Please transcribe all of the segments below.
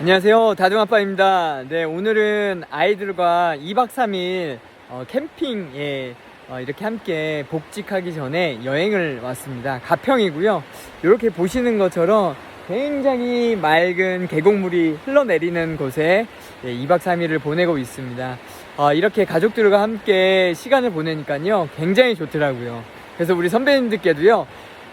안녕하세요. 다둥아빠입니다. 네, 오늘은 아이들과 2박 3일 어, 캠핑에 어, 이렇게 함께 복직하기 전에 여행을 왔습니다. 가평이고요. 이렇게 보시는 것처럼 굉장히 맑은 계곡물이 흘러내리는 곳에 예, 2박 3일을 보내고 있습니다. 어, 이렇게 가족들과 함께 시간을 보내니까요. 굉장히 좋더라고요. 그래서 우리 선배님들께도요.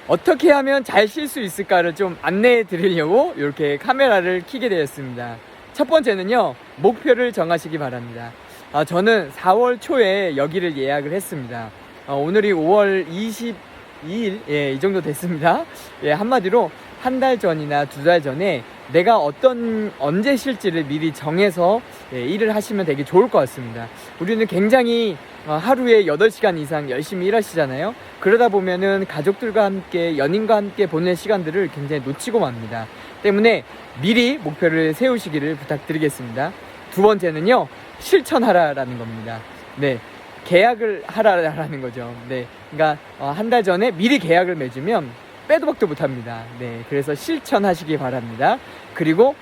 어떻게 하면 잘 쉴 수 있을까를 좀 안내해 드리려고 이렇게 카메라를 켜게 되었습니다. 첫 번째는요, 목표를 정하시기 바랍니다. 아, 저는 4월 초에 여기를 예약을 했습니다. 어, 오늘이 5월 22일, 예, 이 정도 됐습니다. 예, 한마디로 한 달 전이나 두 달 전에 내가 어떤, 언제 쉴지를 미리 정해서 예, 일을 하시면 되게 좋을 것 같습니다. 우리는 굉장히 어, 하루에 8시간 이상 열심히 일하시잖아요. 그러다 보면은 가족들과 함께 연인과 함께 보낼 시간들을 굉장히 놓치고 맙니다. 때문에 미리 목표를 세우시기를 부탁드리겠습니다. 두 번째는요, 실천하라라는 겁니다. 네. 계약을 하라라는 거죠. 네. 그러니까 한 달 전에 미리 계약을 맺으면 빼도 박도 못 합니다. 네. 그래서 실천하시기 바랍니다. 그리고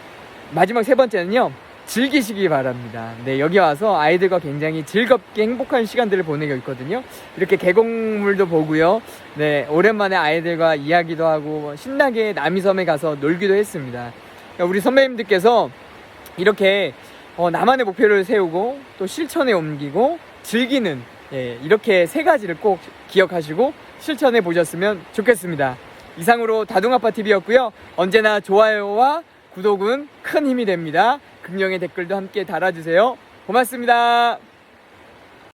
마지막 세 번째는요. 즐기시기 바랍니다. 네, 여기 와서 아이들과 굉장히 즐겁게 행복한 시간들을 보내고 있거든요. 이렇게 계곡물도 보고요. 네, 오랜만에 아이들과 이야기도 하고 신나게 남이섬에 가서 놀기도 했습니다. 그러니까 우리 선배님들께서 이렇게 어, 나만의 목표를 세우고 또 실천에 옮기고 즐기는 예, 이렇게 세 가지를 꼭 기억하시고 실천해 보셨으면 좋겠습니다. 이상으로 다둥아빠 TV였고요. 언제나 좋아요와 구독은 큰 힘이 됩니다. 긍정의 댓글도 함께 달아주세요. 고맙습니다.